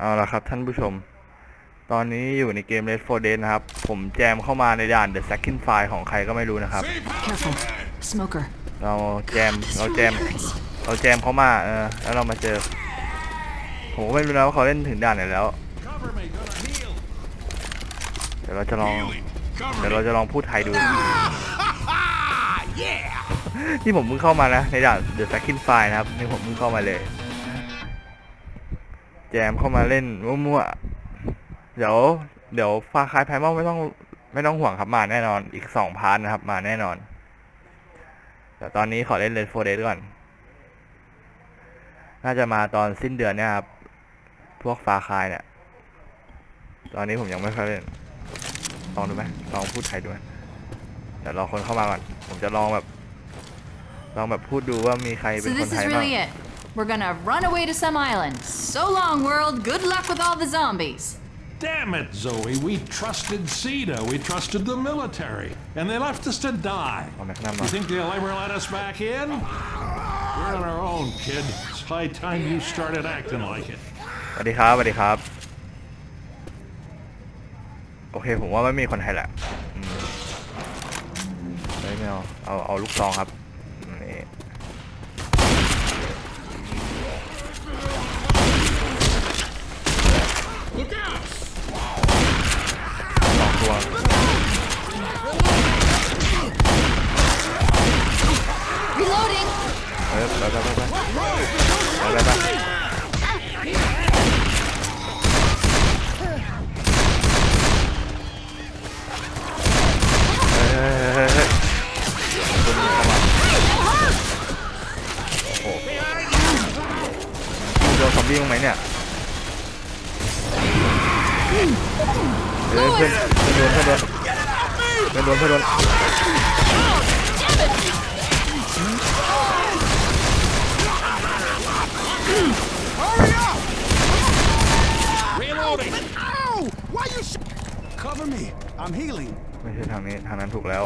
เอาละครับท่านผู้ชม ตอนนี้อยู่ในเกม Red 4 Dead นะครับ ผมแจมเข้ามาในด่าน The Second File ของใครก็ไม่รู้นะครับ Careful. Smoker. เราแจมเราแจมเราแจมเขามาเออแล้วเรามาเจอ ผมก็ไม่รู้นะว่าเขาเล่นถึงด่านไหนแล้ว Cover me, gonna heal. เดี๋ยวเราจะลอง Healing. เดี๋ยว Cover เรา me. จะลองพูดไทยดู Ah, yeah. ที่ผมเพิ่งเข้ามานะในด่าน The Second File นะครับ นี่ผมเพิ่งเข้ามาเลย แจมเข้ามาเล่นมั่วๆ เดี๋ยว เดี๋ยวฟาคายไพมอลไม่ต้องไม่ต้องห่วงครับมาแน่นอน อีกสองพาร์ทนะครับ มาแน่นอน แต่ตอนนี้ขอเล่น Red 4 Dead ก่อน น่าจะมาตอนสิ้นเดือนเนี่ยครับ พวกฟาคายเนี่ย ตอนนี้ผมยังไม่ค่อยเล่น ลองดูไหมลองพูดไทยดูไหมเดี๋ยวรอคนเข้ามาก่อน ผมจะลองแบบ ลองแบบพูดดูว่ามีใครเป็นคนไทยบ้าง We're gonna run away to some island. So long, world. Good luck with all the zombies. Damn it, Zoe. We trusted CETA. We trusted the military. And they left us to die. You think they'll ever let us back in? We're on our own, kid. It's high time you started acting like it. สวัสดีครับสวัสดีครับ โอเค ผมว่าไม่มีคนไทยแหละไม่เอา เอา เอาลูกซองครับ ไปไปไปไปไปไปไปเฮ้ยเฮ้ยเฮ้ยเฮ้ยคนเข้ามาโอ้โหโดนซอมบี้มั้างไหมเนี่ยเฮ้ยเพื่อนเพื่อนโดนเพื่อนโดนเพื่อนโดนเพื่อนโดน Reloading! Ow! Why you sh- Cover me. I'm healing. ไม่ใช่ทางนี้ทางนั้นถูกแล้ว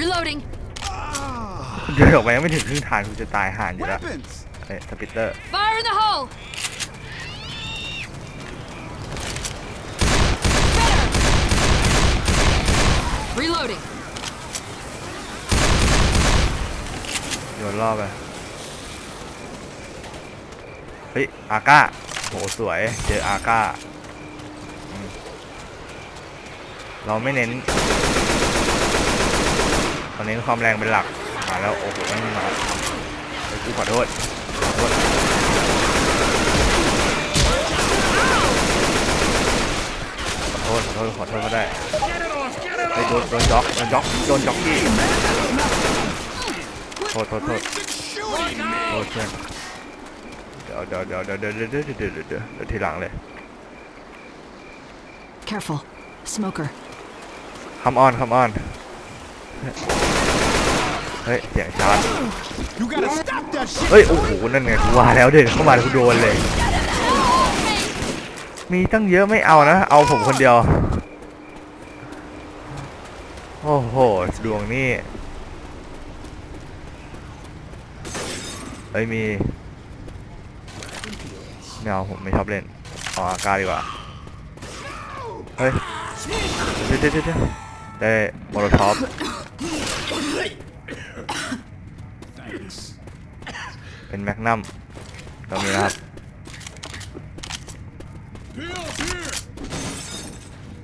Reloading. เดินออกไปยังไม่ถึงครึ่งทางกูจะตายห่านอยู่แล้ว Weapons. เอ้ยสปิตเตอร์ Fire in the hole. Better. Reloading. โยนล่อไป เฮ้ย อาก้าโหสวย เจออาก้า เราไม่เน้นเราเน้นความแรงเป็นหลัก มาแล้ว โอ้โหมันมากูขอโทษขอโทษขอโทษขอโทษขอโทษก็ได้ไปโดนโดนจ็อกโดนจ็อกโดนจ็อกกี้โทษโทษโทษโทษเพื่นเดี๋ยวเดี๋ยวเดี๋ยวเดี๋ยวเดี๋ยวเดี๋ยวเดี๋ยวทีหลังเลย Careful, smoker. คัมออนคัมออนเฮ้ยเสียงชาร์จเฮ้ยโอ้โหนั่นไงกูว่าแล้วเดินเข้ามากูโดนเลย มีตั้งเยอะไม่เอานะ เอาผมคนเดียว โอ้โหดวงนี่เอ้ยมีไม่เอาผมไม่ชอบเล่น เอาอากาดีกว่า เฮ้ย เดี๋ยวเดี๋ยวเดี๋ยวเดี๋ยว ได้โมโลท็อปเป็นแมกนัมตรงนี้นะครับ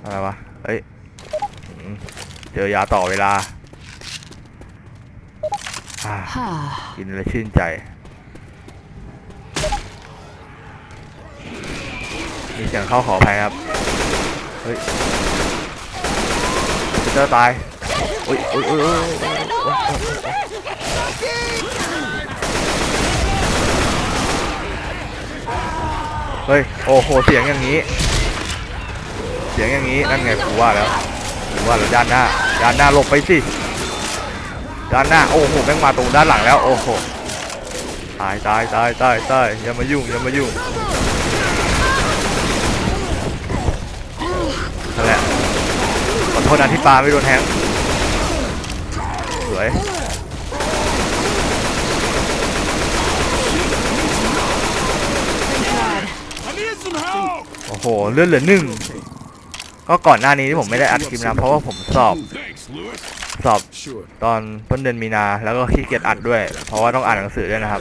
อะไรวะเฮ้ยเจอยาต่อเวลาอ่ากินแล้วชื่นใจ มีเสียงเข้าขออภัยครับ เฮ้ย เจอตายโอ้ยโอ้ยโอ้ยโอ้ยโอ้ยโอ้ยโอ้ยเฮ้ย โอ้โห เสียงอย่างนี้ เสียงอย่างนี้ นั่นไงกูว่าแล้วกูว่าแล้วด้านหน้า ด้านหน้าหลบไปสิ ด้านหน้า โอ้โห แม่งมาตรงด้านหลังแล้ว โอ้โห ตายตายตายตายตายอย่ามายุ่ง อย่ามายุ่ง นั่นแหละ ขอโทษนะที่ปลาไม่โดนแทงสวย I'm here, some help! โอ้โหเลื่อนเหลือหนึ่งก็ก่อนหน้านี้ที่ผมไม่ได้อัดคลิปนะเพราะว่าผมสอบ Thanks, Lewis. สอบ Sure. ตอนต้นเดือนมีนาแล้วก็ขี้เกียจอัดด้วย เพราะว่าต้องอ่านหนังสือด้วยนะครับ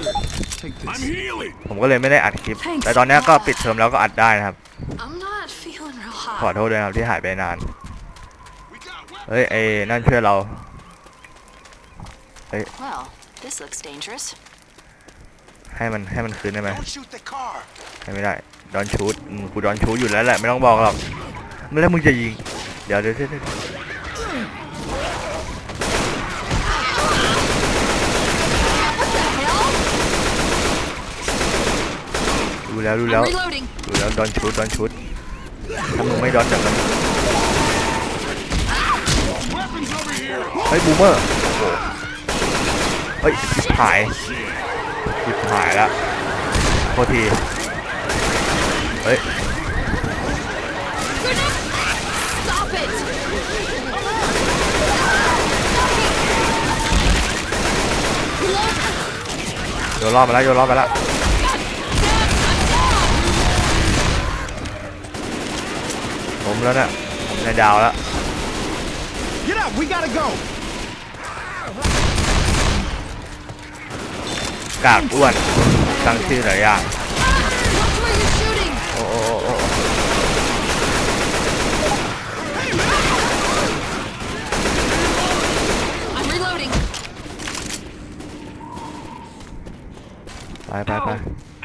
Take I'm this. healing. ผมก็เลยไม่ได้อัดคลิป Thanks แต่ตอนเนี้ยก็ปิดเทอมแล้วก็อัดได้นะครับ I'm not feeling real ขอ hot. โทษด้วยนะครับที่หายไปนาน We got weapons. เฮ้ยไอ้นั่นช่วยเรา Well, this looks dangerous. ให้มันให้มันคืนได้ไหม Don't shoot the car. ให้ไม่ได้ดอนชูดอืมกูดอนชูดอยู่แล้วแหละไม่ต้องบอกหรอกไม่แล้วมึงจะยิง เดี๋ยวเดี๋ยวเดี๋ยวเดี๋ยวดูแล้วดูแล้ว I'm reloading. ดูแล้วดอนชูดดอนชูดถ้ามึงไม่ดอนจากนั้น Weapons over here. เฮ้ยบูมเมอร์เฮ้ยชิบหายชิบหายล้วโทษทีเฮ้ยโยนรอบไปแล้วโยนรอบไปแล้วผมแล้วเนี่ยผมในดาวแล้ว up. We gotta go. กากอ้วนตั้งชื่อหลายอย่าง Watch where you're shooting. โอ้โอ้โอ้โอ้ I'm reloading. ไปไปไป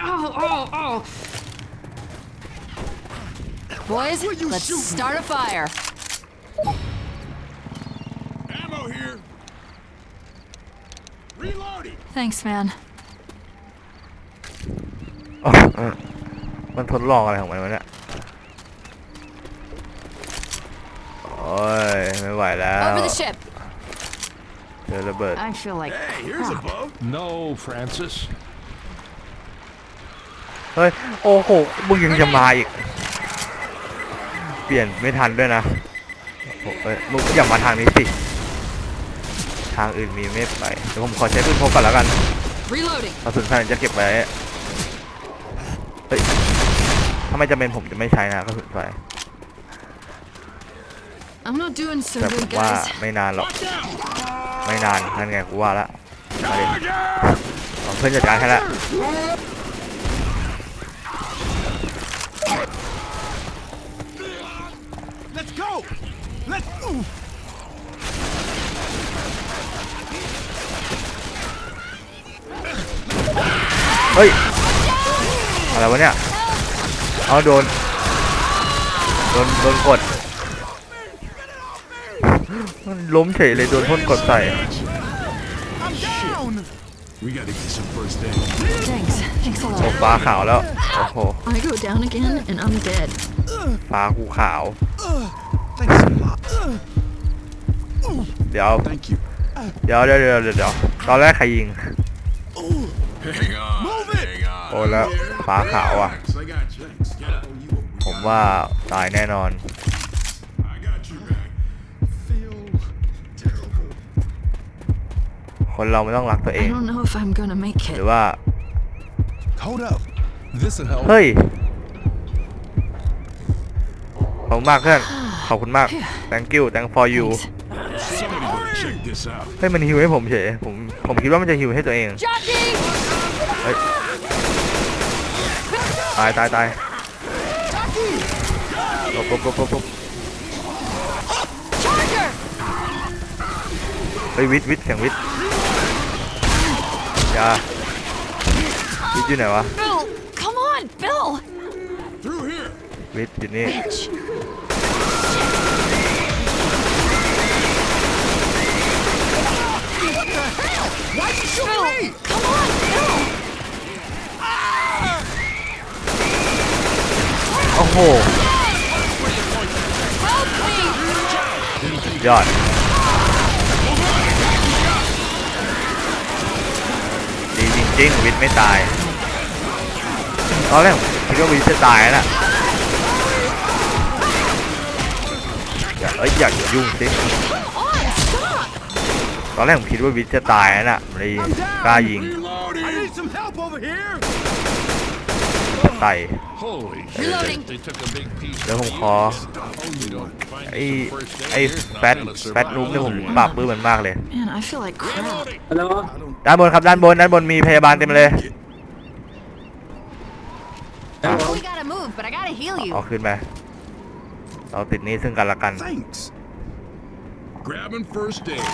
Oh, oh, oh. Boys, Where you let's shooting? start a fire. Thanks, man. อ๋อเออมันทดลองอะไรของมันวะเนี่ยโอ้ยไม่ไหวแล้ว Over the ship. เจอระเบิด I feel like Hey, here's a crap. boat. No, Francis. เฮ้ย โอ้โหมึงยังจะมาอีก เปลี่ยนไม่ทันด้วยนะโอ้โหเอ้ยมึงอย่ามาทางนี้สิ ทางอื่นมีไม่ไปเดี๋ยวผมขอใช้ปืนพกก่อนแล้วกัน Reloading. กระสุนท่านจะเก็บไว้เฮ้ยถ้าไม่จำเป็นผมจะไม่ใช้นะกระสุนไฟ I'm not doing so แต่ผ good, มว่า guys. ไม่นานหรอก Watch out. ไม่นานนั่นไงกูว่าละมาดิ Charger! เอาเพื่อนจัดการให้ละ Let's go. Let's move. เฮ้ย อะไรวะเนี่ย เอาโดน โดน โดนกด มันล้มเฉยเลยโดนพ่นกดใส่ I'm down. We gotta get some first aid. Thanks. Thanks a โอ้ lot. ฟ้าขาวแล้ว โอ้โห I go down again and I'm dead. ฟ้ากูขาว Thanks a lot. เดี๋ยว Thank you. เดี๋ยวเดี๋ยวเดี๋ยวเดี๋ยวตอนแรกใครยิง Hang on. อ้แล้วฟ้าขาวอะ Relax, I got you. Get up. We ผมว่าตายแน่นอน I got you back. Feel terrible. คนเราไม่ต้องรักตัวเอ I ง don't know if I'm gonna make ห it. รือว่า Hold up. This'll help. เฮ้ย ขอบคุณมากเพื่อน ขอบคุณมาก thank you thank for you Thanks. Somebody better check this out. เฮ้ยมันฮิวให้ผมเฉย ผมผมคิดว่ามันจะฮิวให้ตัวเอง Jockey! เฮ้ย ตายตายตายหลบหลบหลบหลบหลบ Charger! เฮ้ยวิทย์วิทย์เสียงวิทย์อยาวิทย์อยู่ไหนวะ Bill! Come on, Bill! Through here. วิทย์อยู่นี่ Bitch. Why you shooting Bill! me? Come on, Bill! โอ้โห Help me! ยอดดีจริงๆวิทย์ไม่ตาย ตอนแรกผมคิดว่าวิทย์จะตายนะอย่าเอ้ยอย่ายุ่งสิ Come on, stop! ตอนแรกผมคิดว่าวิทย์จะตายนะเลย I'm down. กล้ายิง Reloading. I need some help over here. ไต่ Holy Reloading. shit, they took a big piece เดี๋ยว of ผมข me. อ You don't find ไอ้ me some first aid ไอ้ here? แฟต Not gonna แฟตนูบเนี่ยผม survive. ปราบปื้มมันมากเลย Man, I feel like crap. Reloading. ด้านบนครับด้านบนด้านบนมีพยาบาลเต็มเลย We gotta move, but I gotta heal เอา you. ขึ้นไปเราติดหนี้ซึ่งกันและกัน Thanks. Grabbing first aid.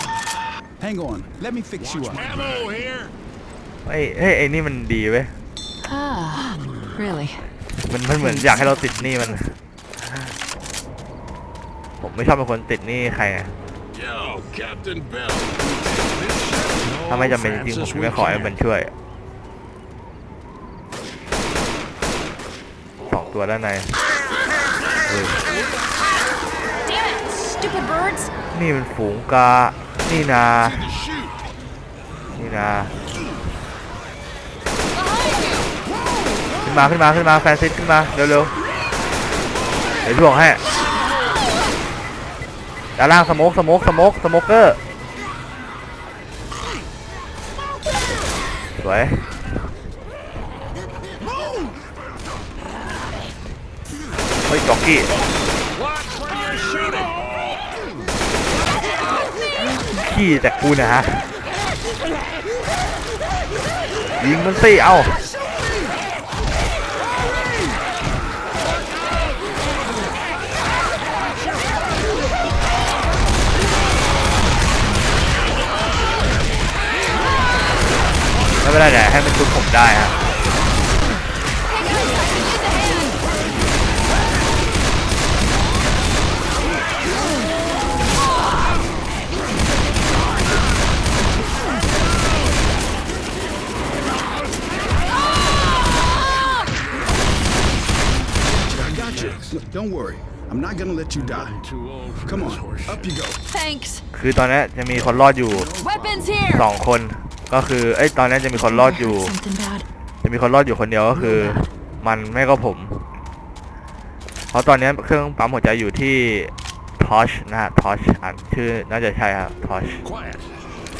Hang on. Let me fix you up. Ammo here. เฮ้ยเฮ้ยไอ้นี่มันดีเว้ย Ah, really? มันมันเหมือนอยากให้เราติดหนี้มัน ผมไม่ชอบเป็นคนติดหนี้ใครไง Yo, Captain Bill. ถ้าไม่จำเป็นจริงๆผมจะไม่ขอให้มันช่วยสองตัวด้านในเฮ้ย Damn it, stupid birds! นี่มันฝูงกา นี่นา To shoot. นี่นา ขึ้ นมาขึ้นมาขึ้นมาแฟนซิตขึ้นมาเร็วๆเดี๋ยวถ่วงให้ด้านล่างสโมกสโมกสโมกสโมกเกอร์สวยเฮ้ยจ็อกกี้ขี้แต่กูนะฮะยิงมันสิเอ้า ไม่เป็นไรแต่ให้มันชุบผมได้ฮะ I got you. Look, don't worry. I'm not gonna let you die. Too old for Come this on. horse Up you go. Thanks. คือตอนนี้จะมีคนรอดอยู่ Weapons here! สองคน ก็คือเอ้ยตอนนี้จะมีคนรอดอยู่ Something bad. จะมีคนรอดอยู่คนเดียวก็คือ มันไม่ก็ผม เพราะตอนนี้เครื่องปั๊มหัวใจอยู่ที่ทอชนะฮะทอชอ่านชื่อน่าจะใช่ครับทอช Quiet.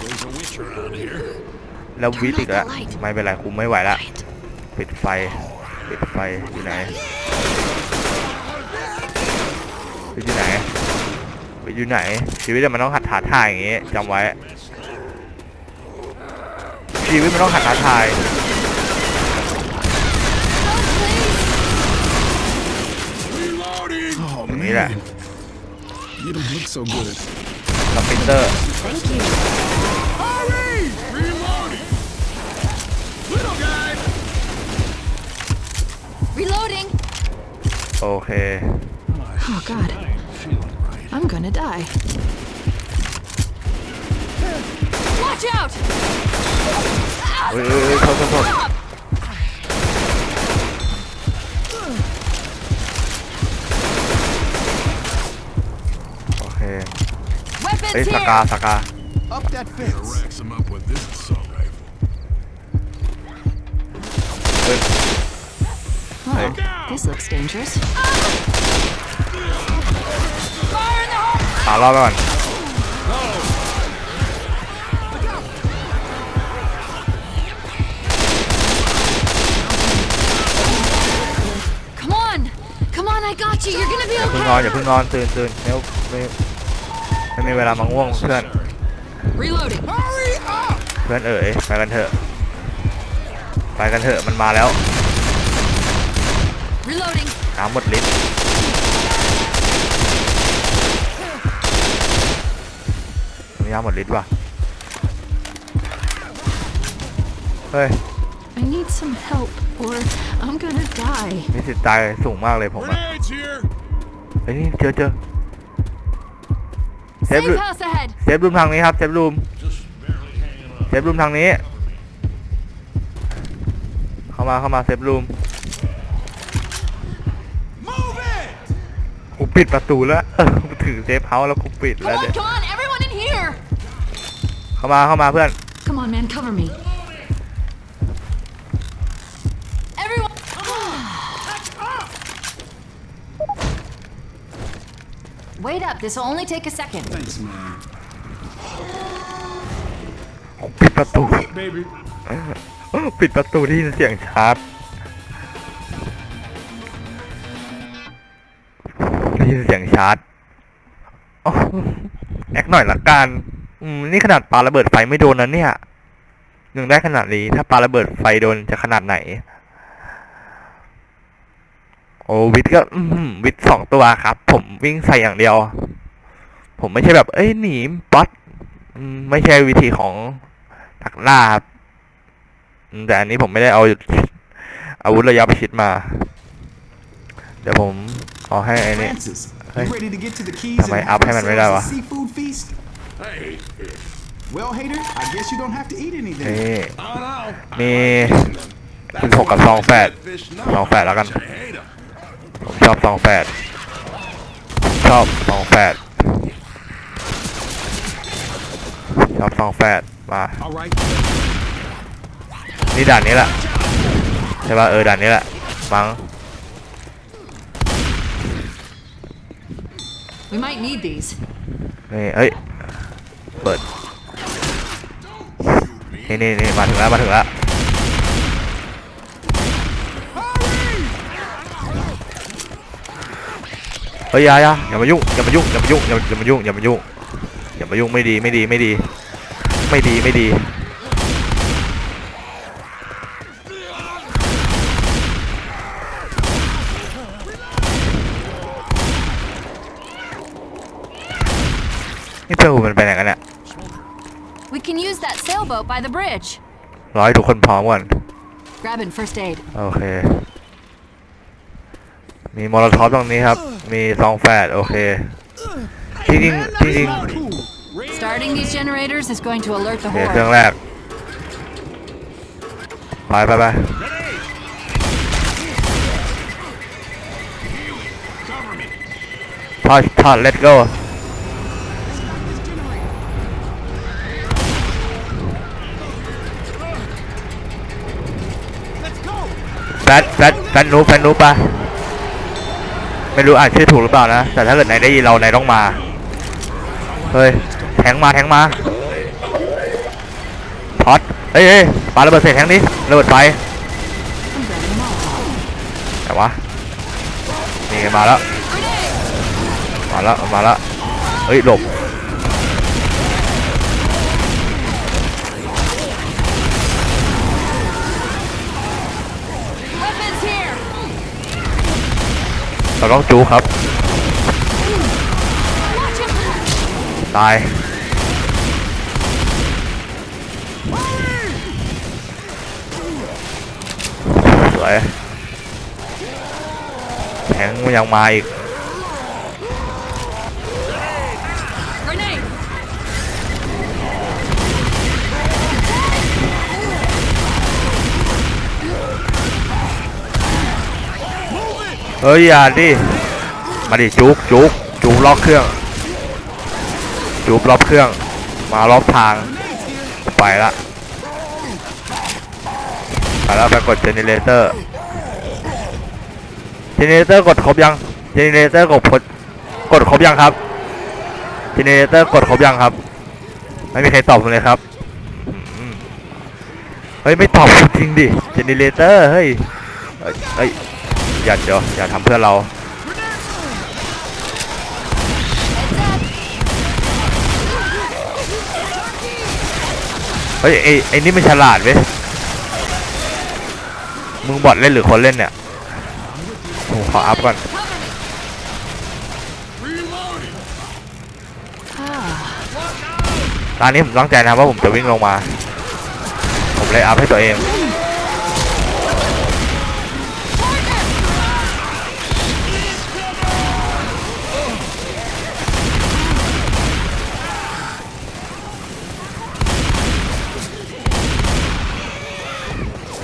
There's a witch around here. แล้ววิทย์อีกแล้วไม่เป็นไรคุมไม่ไหวละ Right. ปิดไฟปิดไฟอยู่ไหนวิทย์อยู่ไหนวิทย์อยู่ไหนชีวิตมันต้องหัดท้าทายอย่างงี้จำไว้ ชีวิตมันต้องหัดท้าทาย Reloading. Oh, อย่างนี้แหละ man. You don't look so good. สปินเตอร์ Thank you. Hurry! Reloading. Little guy. Reloading! โอเค Oh god, I ain't feeling right. I'm gonna die. Watch out! เฮ้ยเฮ้ยเฮ้ยโทษโทษโทษโอเค เฮ้ย Weapons สกา here! สกา Up that fence. Racks him up with this assault rifle. Oh, this looks dangerous. Fire in the hole! หารอบไปก่อน งนอนอย่า okay! เพิ่งนอนตื่นตื่นไม่ไม่ไม่มีเวลามาง่วงเพื่อน Reloading! Hurry up! เพื่อนเอ๋ยไปกันเถอะ ไปกันเถอะมันมาแล้ว Reloading! น้ำหมดฤทธิ์มีน้ำหมดฤทธิ์ว่ะเฮ้ย I need some help, or I'm gonna die. มีสิทธิ์ตายสูงมากเลยผมอะ Grenades here. เฮ้ยนี่เจอเจอเซฟ Safe รูม house ahead! เซฟรูมทางนี้ครับเซฟรูม Just barely hanging on. เซฟรูมทางนี้ เข้ามาเข้ามาเซฟรูม Move it! กูปิดประตูแล้วกูถึงเซฟเฮาส์แล้วกูปิด Come แล้ว on, เดี๋ยว come on, everyone in here! เข้ามาเข้ามาเพื่อน Wait up, this will only take a second. Thanks, man. ปิดประตู Baby. ปิดประตูที่เสียงชาร์จได้ยินเสียงชาร์จอ้าวแอคหน่อยละกันอืมนี่ขนาดปาระเบิดไฟไม่โดนนะเนี่ย ยังได้ขนาดนี้ ถ้าปาระเบิดไฟโดนจะขนาดไหน โอ้วิทย์ก็อืมวิทย์สองตัวครับ ผมวิ่งใส่อย่างเดียว ผมไม่ใช่แบบ เอ้ยหนีป๊อตอืมไม่ใช่วิธีของนักล่าครับอืมแต่อันนี้ผมไม่ได้เอาอาวุธระยะประชิดมา เดี๋ยวผมเอาให้ไอ้นี่ Francis, Hey. you ready to get to the keys Am I and have up him and ourselves right a now? seafood feast? Hey, Well, hater, I guess you don't have to eat นี่ anything. oh no. มีคุณหกกับซองแฝดซองแฝดแล้วกัน I hate 'em. ผมชอบซองแฝดชอบซองแฝดชอบซองแฝดมา All right. นี่ด่านนี้แหละใช่ป่ะเออด่านนี้แหละมั้ง We might need these. นี่เอ้ยเปิดนี่นี่นี่มาถึงแล้วมาถึงแล้ว ฮ้ยอยาอยาอย่ามายุ่งอย่ามายุ่งอย่ามายุ่งอย่าอย่ามายุ่งอย่ามายุ่งอย่ามายุ่งไม่ดีไม่ดีไม่ดี ไม่ดีไม่ดีนี่เพื่อนกูมันไปไหนกันเนี่ย We can use that sailboat by the bridge. รอให้ทุกคนพร้อมก่อน Grabbing first aid. โอเค มีมอลท็อปตรงนี้ครับ มีซองแฟดโอเคจริงๆจริง Starting these generators is going to alert ๆ the โอเคเครื่อง horde. แรก ไปไปไปทอดทอด let's go Let's go. แฟดแฟดแฟดนูแฟดนูปะ ไม่รู้อ่านชื่อถูกหรือเปล่านะ แต่ถ้าเกิดไหนได้ยินเราไหนต้องมา เฮ้ย แทงมาแทงมาท็อตเฮ้ยปาระเบิดเสร็จแทงนี้ระเบิดไฟแต่วะนี่มาแล้ว มาแล้ว มาแล้ว เฮ้ย หลบ เราต้องจูครับ ตาย สวยแทงยังมาอีก เฮ้ยอย่าดิ มาดิจุกจุกจุกล็อกเครื่อง จุกล็อกเครื่อง มาล็อกทาง ไปละ ไปแล้วไปกดเจเนเรเตอร์ เจเนเรเตอร์กดครบยัง เจเนเรเตอร์กดกดกดครบยังครับ เจเนเรเตอร์กดครบยังครับ ไม่มีใครตอบผมเลยครับ เฮ้ยไม่ตอบจริงดิ เจเนเรเตอร์เฮ้ยเฮ้ย อย่าเดี๋ยวอย่าทำเพื่อเราเฮ้ยไอ้ไอ้นี่มันฉลาดเว้ยมึงบอทเล่นหรือคนเล่นเนี่ยผมขออัพก่อนตอนนี้ผมตั้งใจนะว่าผมจะวิ่งลงมา ผมเลยอัพให้ตัวเอง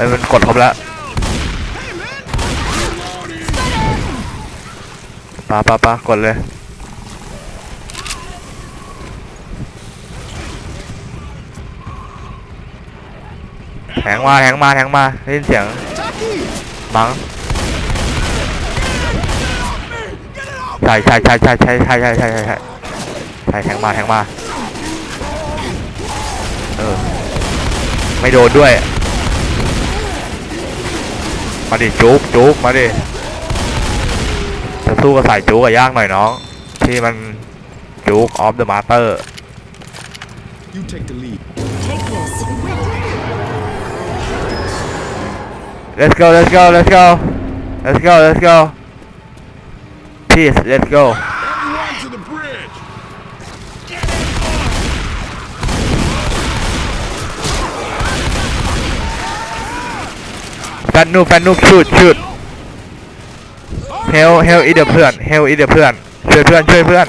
อ้ยมันกดครบแล้วปะปะปะกดเลยแทงมาแทงมาแทงมาได้ยินเสียง Taki, มั้งใช่ใช่ใช่ใช่ใช่ใช่ใช่ใช่ใช่ใช่ใช่แทงมาแทงมาเออไม่โดนด้วย มาดิจุกจุกมาดิใจจะสู้กับสายจูกับยากหน่อยน้อง ที่มันจูกออฟเดอะมาสเตอร์ You take the lead. Take this. let's go let's go let's go let's go let's go please let's go นูแฟนนูชุดชุดเฮลเฮลอีเดเพื่อนเฮลอีเดเพื่อนช่วยเพื่อนช่วยเพื่อน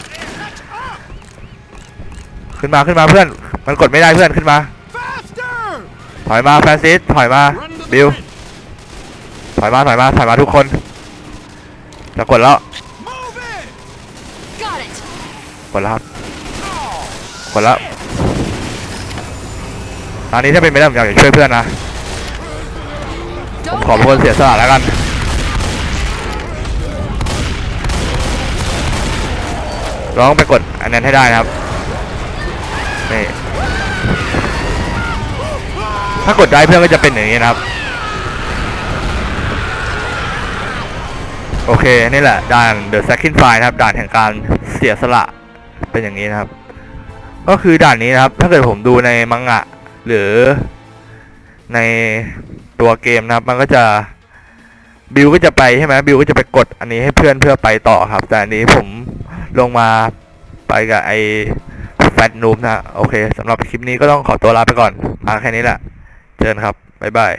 ขึ้นมาขึ้นมาเพื่อน มันกดไม่ได้เพื่อนขึ้นมา ถอยมาแฟนซิสถอยมาบิลถอยมาถอยมาถอยมาทุกคนจะกดแล้วกดแล้วครับกดแล้วตอนนี้ถ้าเป็นไปได้ผมอยากช่วยเพื่อนนะ ผมขอเป็นคนเสียสละแล้วกัน ร้องไปกดอันนั้นให้ได้นะครับ นี่ ถ้ากดได้เพื่อนก็จะเป็นอย่างนี้นะครับ โอเค นี่แหละด่าน The Sacrifice นะครับ ด่านแห่งการเสียสละเป็นอย่างนี้นะครับ ก็คือด่านนี้นะครับ ถ้าเกิดผมดูในมังงะ หรือใน ตัวเกมนะครับ มันก็จะบิวก็จะไปใช่ไหมบิวก็จะไปกดอันนี้ให้เพื่อนเพื่อไปต่อครับ แต่อันนี้ผมลงมาไปกับไอ้แฟตนูมนะ โอเคสำหรับคลิปนี้ก็ต้องขอตัวลาไปก่อนมาแค่นี้แหละ เจอกันครับ บ๊ายบาย